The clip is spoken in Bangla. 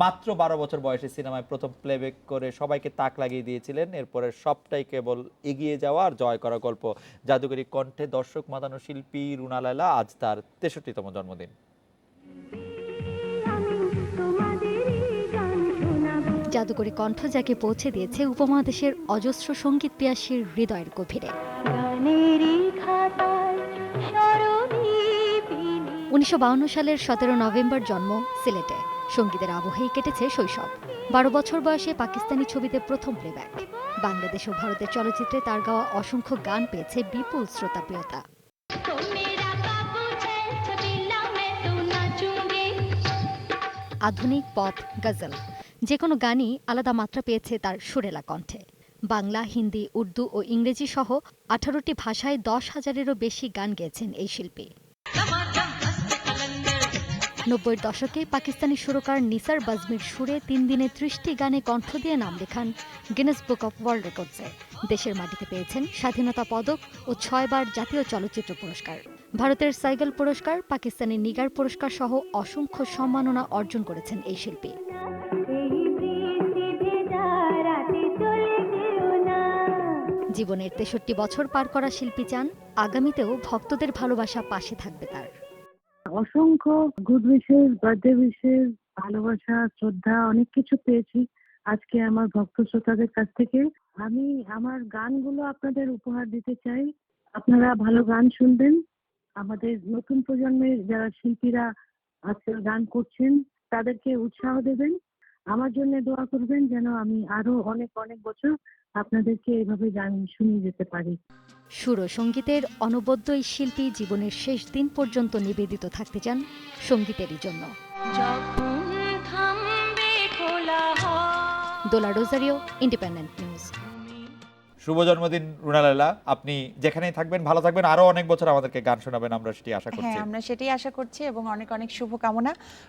মাত্র বারো বছর বয়সে সিনেমায় প্রথম প্লেব্যাক করে সবাইকে তাক লাগিয়ে দিয়েছিলেন। এরপরে সবটাই কেবল এগিয়ে যাওয়া আর জয় করা গল্প। জাদুকরী কণ্ঠে দর্শক মাতানো শিল্পী রুনা লায়লা আজ তার তেষট্টিতম জন্মদিন। জাদুকরী কণ্ঠ যাকে পৌঁছে দিয়েছে উপমহাদেশের অজস্র সংগীত পিয়াসীর হৃদয়ের গভীরে। উনিশশো সালের সতেরো নভেম্বর জন্ম সিলেটে। সঙ্গীতের আবহেই কেটেছে শৈশব। বারো বছর বয়সে পাকিস্তানি ছবিতে প্রথম প্লেব্যাক বাংলাদেশ ও ভারতের চলচ্চিত্রে তার গাওয়া অসংখ্য গান পেয়েছে বিপুল শ্রোতাপ্রিয়তা। আধুনিক পপ গজল। যে কোনো গানই আলাদা মাত্রা পেয়েছে তার সুরেলা কণ্ঠে। বাংলা, হিন্দি, উর্দু ও ইংরেজি সহ আঠারোটি ভাষায় দশ হাজারেরও বেশি গান গেয়েছেন এই শিল্পী। নব্বইয়ের দশকে পাকিস্তানি সুরকার নিসার বাজমির সুরে তিন দিনে ত্রিশটি গানে কণ্ঠ দিয়ে নাম লেখান গিনেস বুক অফ ওয়ার্ল্ড রেকর্ডসে দেশের মাটিতে পেয়েছেন স্বাধীনতা পদক ও ছয়বার জাতীয় চলচ্চিত্র পুরস্কার। ভারতের সাইকেল পুরস্কার, পাকিস্তানি নিগার পুরস্কার সহ অসংখ্য সম্মাননা অর্জন করেছেন এই শিল্পী। জীবনের তেষট্টি বছর পার করা শিল্পী চান, আগামীতেও ভক্তদের ভালোবাসা পাশে থাকবে তার। অসংখ্য গুড উইশেস বার্থডে উইশেস ভালোবাসা, শ্রদ্ধা, অনেক কিছু পেয়েছি। আজকে আমার ভক্ত শ্রোতাদের কাছ থেকে আমি আমার গানগুলো আপনাদের উপহার দিতে চাই। আপনারা ভালো গান শুনবেন। আমাদের নতুন প্রজন্মের যারা শিল্পীরা আজকাল গান করছেন, তাদেরকে উৎসাহ দেবেন। আমার জন্য দোয়া করবেন যেন আমি আরও অনেক অনেক বছর আপনাদেরকে এভাবে গান শুনিয়ে যেতে পারি। সুর ও সঙ্গীতের অনবদ্য এই শিল্পী জীবনের শেষ দিন পর্যন্ত নিবেদিত থাকতে চান সঙ্গীতেরই জন্য। দোলা রোজারিও ইন্ডিপেন্ডেন্ট নিউজ শুভ জন্মদিন রুনা লায়লা। আপনি যেখানেই থাকবেন ভালো থাকবেন। আরও অনেক বছর আমাদেরকে গান শোনাবেন আমরা সেটি আশা করছি। হ্যাঁ আমরা সেটাই আশা করছি এবং অনেক অনেক শুভকামনা।